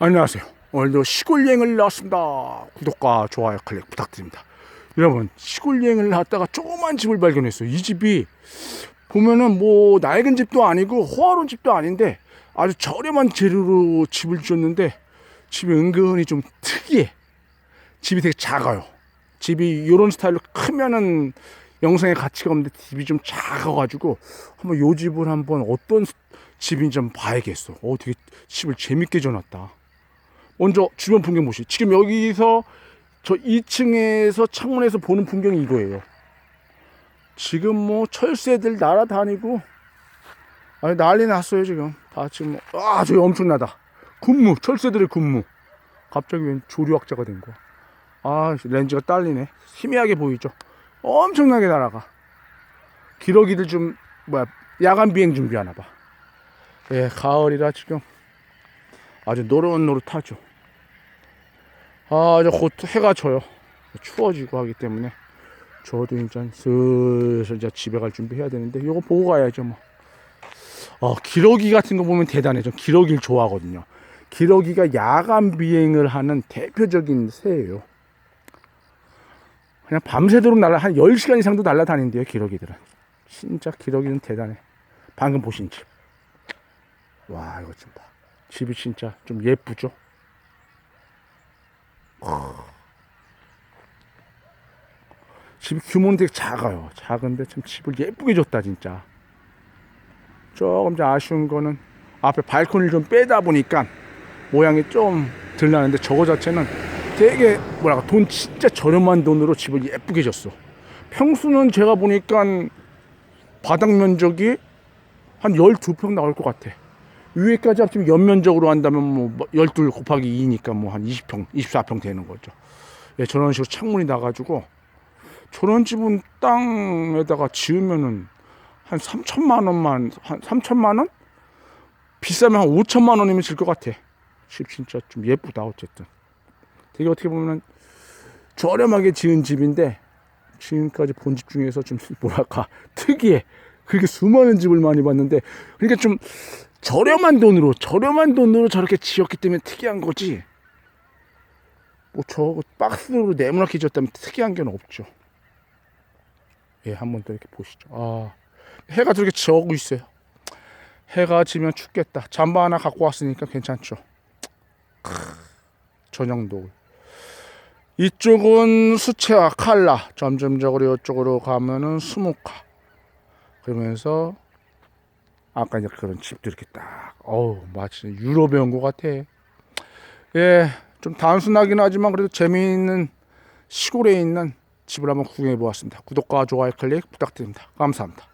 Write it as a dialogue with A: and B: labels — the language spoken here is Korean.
A: 안녕하세요. 오늘도 시골 여행을 나왔습니다. 구독과 좋아요 클릭 부탁드립니다. 여러분 시골 여행을 갔다가 조그만 집을 발견했어요. 이 집이 보면은 뭐 낡은 집도 아니고 호화로운 집도 아닌데 아주 저렴한 재료로 집을 지었는데 집이 은근히 좀 특이해. 집이 되게 작아요. 집이 이런 스타일로 크면은 영상에 가치가 없는데 집이 좀 작아가지고 한번 요 집을 한번 어떤 집인지 좀 봐야겠어. 어, 되게 집을 재밌게 지어놨다. 먼저 주변 풍경 보시. 지금 여기서 저 2층에서 창문에서 보는 풍경이 이거예요. 지금 뭐 철새들 날아다니고 아니 난리 났어요 지금. 다 지금 뭐- 아 저기 엄청나다. 군무 철새들의 군무. 갑자기 웬 조류학자가 된 거야. 아 렌즈가 딸리네. 희미하게 보이죠. 엄청나게 날아가. 기러기들 좀 뭐야 야간 비행 준비하나 봐. 예, 가을이라 지금 아주 노릇노릇하죠. 아, 이제 곧 해가 져요. 추워지고 하기 때문에 저도 이제 슬슬 이제 집에 갈 준비해야 되는데 이거 보고 가야죠 뭐. 어, 기러기 같은 거 보면 대단해. 저 기러기를 좋아하거든요. 기러기가 야간 비행을 하는 대표적인 새예요. 그냥 밤새도록 날아 한 10시간 이상도 날아다닌대요, 기러기들은. 진짜 기러기는 대단해. 방금 보신 집. 와, 이거 좀 봐. 집이 진짜 좀 예쁘죠? 집 규모는 되게 작아요. 작은데 참 집을 예쁘게 줬다, 진짜. 조금 좀 아쉬운 거는 앞에 발코니를 좀 빼다 보니까 모양이 좀덜 나는데 저거 자체는 되게 뭐랄까 돈 진짜 저렴한 돈으로 집을 예쁘게 줬어. 평수는 제가 보니까 바닥 면적이 한 12평 나올 것 같아. 위에까지 합치면 연면적으로 한다면 뭐 12 곱하기 2니까 뭐 한 20평, 24평 되는 거죠. 예, 저런 식으로 창문이 나가지고 저런 집은 땅에다가 지으면은 한 3천만 원만, 한 3천만 원? 비싸면 한 5천만 원이면 질 것 같아. 집 진짜 좀 예쁘다, 어쨌든. 되게 어떻게 보면 저렴하게 지은 집인데 지금까지 본 집 중에서 좀 뭐랄까 특이해. 그렇게 수많은 집을 많이 봤는데 그러니까 좀 저렴한 돈으로 저렴한 돈으로 저렇게 지었기 때문에 특이한 거지. 뭐저 박스로 네모나게 지었다면 특이한 게 없죠. 예, 한번 더 이렇게 보시죠. 아, 해가 저렇게 지고 있어요. 해가 지면 춥겠다. 잠바 하나 갖고 왔으니까 괜찮죠. 크, 저녁 노을. 이쪽은 수채화 칼라 점점적으로 이쪽으로 가면은 수묵화 그러면서 아까 이제 그런 집도 이렇게 딱 어우 마치 유럽에 온 것 같아. 예 좀 단순하긴 하지만 그래도 재미있는 시골에 있는 집을 한번 구경해 보았습니다. 구독과 좋아요 클릭 부탁드립니다. 감사합니다